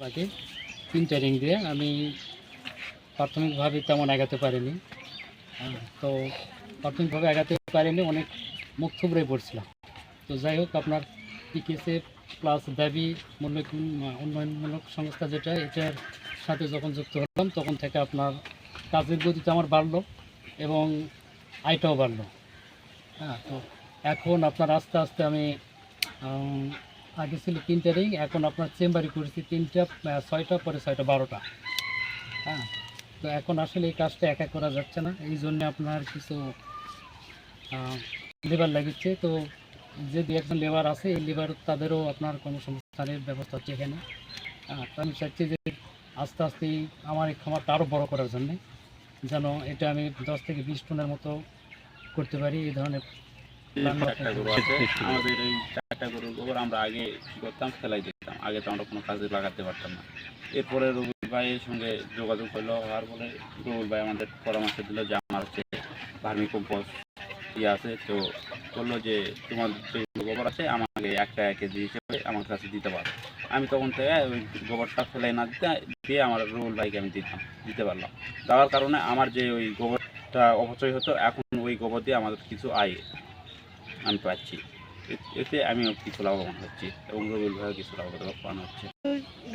আগে তিনটা রিং দিয়ে আমি প্রাথমিকভাবে তেমন এগাতে পারিনি। হ্যাঁ, তো প্রাথমিকভাবে এগাতে পারিনি অনেক মুখ থুবড়ে পড়ছিলাম। তো যাই হোক আপনার পিকেসে প্লাস দাবি মূল্য উন্নয়নমূলক সংস্থা যেটা এটার সাথে যখন যুক্ত হলাম তখন থেকে আপনার কাজের গতিতে আমার বাড়লো এবং আয়টাও বাড়লো। হ্যাঁ তো এখন আপনার আস্তে আস্তে আমি আগে ছিল তিনটে রিং এখন আপনার চেম্বারে করেছি তিনটা ছয়টা, পরে ছয়টা, বারোটা। হ্যাঁ? তো এখন আসলে এই কাজটা একা করা যাচ্ছে না, এই জন্য আপনার কিছু লেবার লাগিচ্ছে। তো যে দু একজন লেবার আছে এই লেবার তাদেরও আপনার কর্মসংস্থানের ব্যবস্থা হচ্ছে এখানে তো আমি চাচ্ছি যে আস্তে আস্তে আমার এই খামারটা আরও বড় করার জন্যে, যেন এটা আমি দশ থেকে বিশ টনের মতো করতে পারি, এই ধরনের চারটা গরু আছে। আমাদের এই চারটা গরুর গোবর আমরা আগে কি করতাম ফেলাই দিতাম। আগে তো আমরা কোনো কাজে লাগাতে পারতাম না। এরপরে রবুল ভাইয়ের সঙ্গে যোগাযোগ হলো হওয়ার পরে রবুল ভাই আমাদের পরামর্শ দিল যে আমার হচ্ছে ভার্মি কম্পোস্ট ইয়ে আছে। তো বলল যে তোমার যে গোবর আছে আমাকে একটা এক কেজি হিসেবে আমার কাছে দিতে পারো। আমি তখন থেকে ওই গোবরটা ফেলাই না দিতে দিয়ে আমার রবুল ভাইকে আমি দিতাম দিতে পারলাম। দেওয়ার কারণে আমার যে ওই গোবরটা অপচয় হতো এখন ওই গোবর দিয়ে আমাদের কিছু আয় আমি পাচ্ছি। এতে আমি কিছু লাভবান হচ্ছি এবং রবিউল ভাইও কিছু লাভবান হচ্ছে।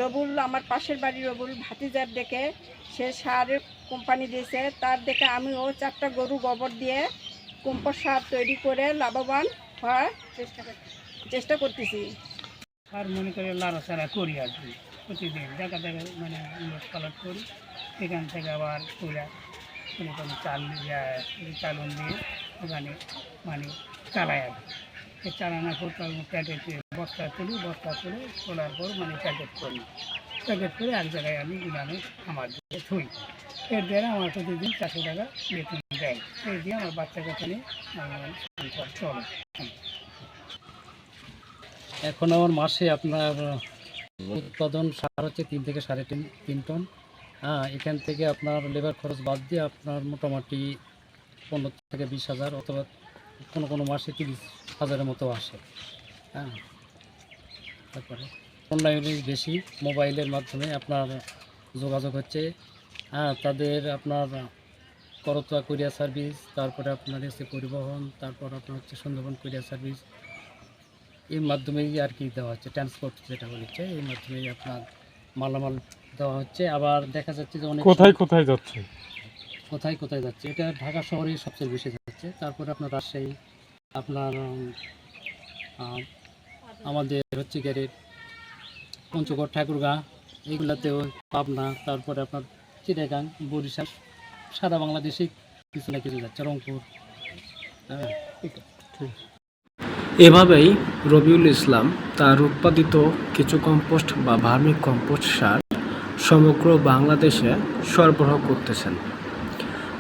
রবুল আমার পাশের বাড়ির রবুল ভাতিজার দেখে সে সারের কোম্পানি দিয়েছে। তার দেখে আমিও চারটা গরু গোবর দিয়ে কম্পোস্ট সার তৈরি করে লাভবান হওয়ার চেষ্টা চেষ্টা করতেছি। আর মনে করে লাড়াচাড়া করি আর কি প্রতিদিন। দেখা দেখা মানে কালার করি সেখান থেকে আবার তুলে মনে করেন চাল চালন দিয়ে ওখানে মানে চালাই আর কি। চালানোর পর প্যাকেট বস্তা তুলি, বস্তা তুলে তোলার পর মানে প্যাকেট করি। প্যাকেট করে এক জায়গায় আমি গ্রামে আমার দিয়ে থুই। এর দ্বারা আমার প্রতিদিন চারশো টাকা বেতন দেয়। এই দিয়ে আমার বাচ্চা কাচ্চা নিয়ে চলে। এখন আমার মাসে আপনার উৎপাদন সার হচ্ছে তিন থেকে সাড়ে তিন তিন টন। হ্যাঁ এখান থেকে আপনার লেবার খরচ বাদ দিয়ে আপনার মোটামুটি পনেরো থেকে বিশ হাজার অথবা কোনো কোনো মাসে তিরিশ হাজারের মতো আসে হ্যাঁ? তারপরে অনলাইনে বেশি মোবাইলের মাধ্যমে আপনার যোগাযোগ হচ্ছে হ্যাঁ তাদের আপনার করতোয়া কুরিয়ার সার্ভিস, তারপরে আপনার হচ্ছে পরিবহন, তারপর আপনার হচ্ছে সুন্দরবন কুরিয়ার সার্ভিস, এর মাধ্যমেই আর কি দেওয়া হচ্ছে, ট্রান্সপোর্ট যেটা বলেছে এই মাধ্যমেই আপনার মালামাল দেওয়া হচ্ছে। আবার দেখা যাচ্ছে যে অনেক কোথায় কোথায় যাচ্ছে? কোথায় কোথায় যাচ্ছে? এটা ঢাকা শহরেই সবচেয়ে বেশি যাচ্ছে। তারপরে আপনার রাজশাহী, আপনার আমাদের হচ্ছে গেরে পঞ্চগড়, ঠাকুরগাঁ এইগুলাতেও পাবনা, তারপরে আপনার চিটাগাং বরিশাল, সারা বাংলাদেশে কিছু না কিছু যাচ্ছে। রংপুর হ্যাঁ। এভাবেই রবিউল ইসলাম তার উৎপাদিত কিছু কম্পোস্ট বা ভার্মিক কম্পোস্ট সার সমগ্র বাংলাদেশে সরবরাহ করতেছেন।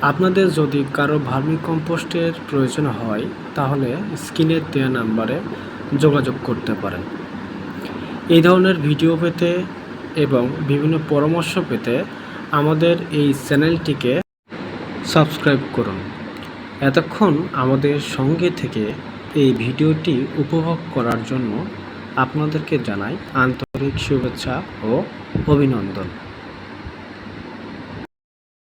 আপনাদের যদি কারও ভার্মিক কম্পোস্টের প্রয়োজন হয়, তাহলে স্ক্রিনের দেওয়া নাম্বারে যোগাযোগ করতে পারেন। এই ধরনের ভিডিও পেতে এবং বিভিন্ন পরামর্শ পেতে আমাদের এই চ্যানেলটিকে সাবস্ক্রাইব করুন। এতক্ষণ আমাদের সঙ্গে থেকে এই ভিডিওটি উপভোগ করার জন্য আপনাদেরকে জানাই আন্তরিক শুভেচ্ছা ও অভিনন্দন।